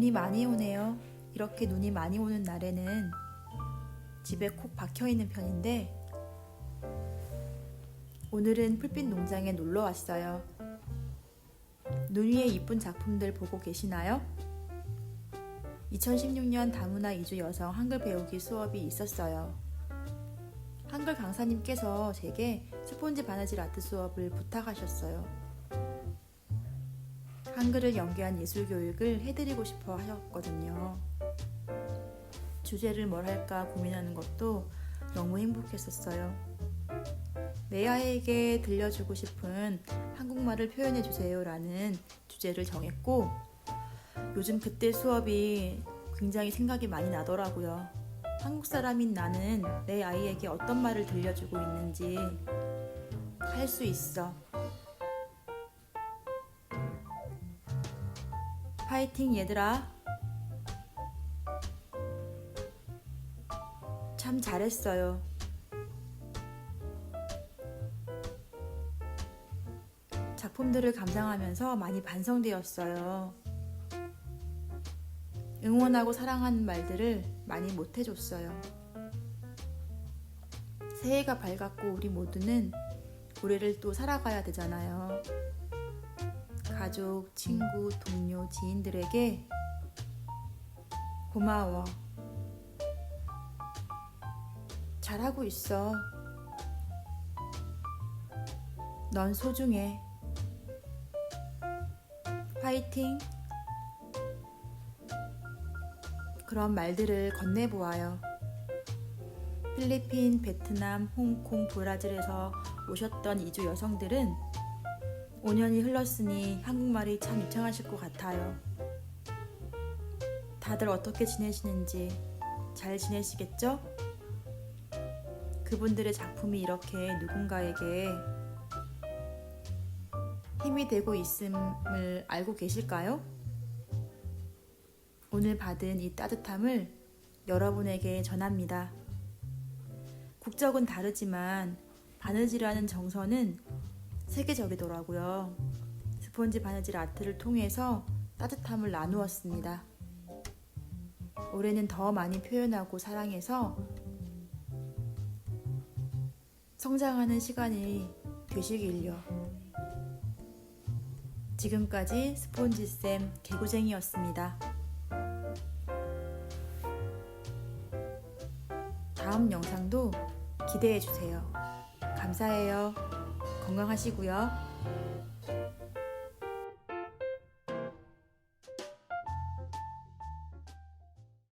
눈이 많이 오네요. 이렇게 눈이 많이 오는 날에는 집에 콕 박혀 있는 편인데 오늘은 풀빛 농장에 놀러 왔어요. 눈 위에 이쁜 작품들 보고 계시나요? 2016년 다문화 이주 여성 한글 배우기 수업이 있었어요. 한글 강사님께서 제게 스폰지 바느질 아트 수업을 부탁하셨어요. 한글을 연계한 예술 교육을 해드리고 싶어 하셨거든요. 주제를 뭘 할까 고민하는 것도 너무 행복했었어요. 내 아이에게 들려주고 싶은 한국말을 표현해 주세요라는 주제를 정했고 요즘 그때 수업이 굉장히 생각이 많이 나더라고요. 한국 사람인 나는 내 아이에게 어떤 말을 들려주고 있는지 할 수 있어. 파이팅 얘들아. 참 잘했어요. 작품들을 감상하면서 많이 반성되었어요. 응원하고 사랑하는 말들을 많이 못해줬어요. 새해가 밝았고 우리 모두는 올해를 또 살아가야 되잖아요. 가족, 친구, 동료, 지인들에게 고마워. 잘하고 있어. 넌 소중해. 화이팅! 그런 말들을 건네보아요. 필리핀, 베트남, 홍콩, 브라질에서 오셨던 이주 여성들은 5년이 흘렀으니 한국말이 참 유창하실 것 같아요. 다들 어떻게 지내시는지 잘 지내시겠죠? 그분들의 작품이 이렇게 누군가에게 힘이 되고 있음을 알고 계실까요? 오늘 받은 이 따뜻함을 여러분에게 전합니다. 국적은 다르지만 바느질하는 정서는 세계적이더라고요. 스폰지 바느질 아트를 통해서 따뜻함을 나누었습니다. 올해는 더 많이 표현하고 사랑해서 성장하는 시간이 되시길요. 지금까지 스폰지쌤 개구쟁이였습니다. 다음 영상도 기대해 주세요. 감사해요. 건강하시고요.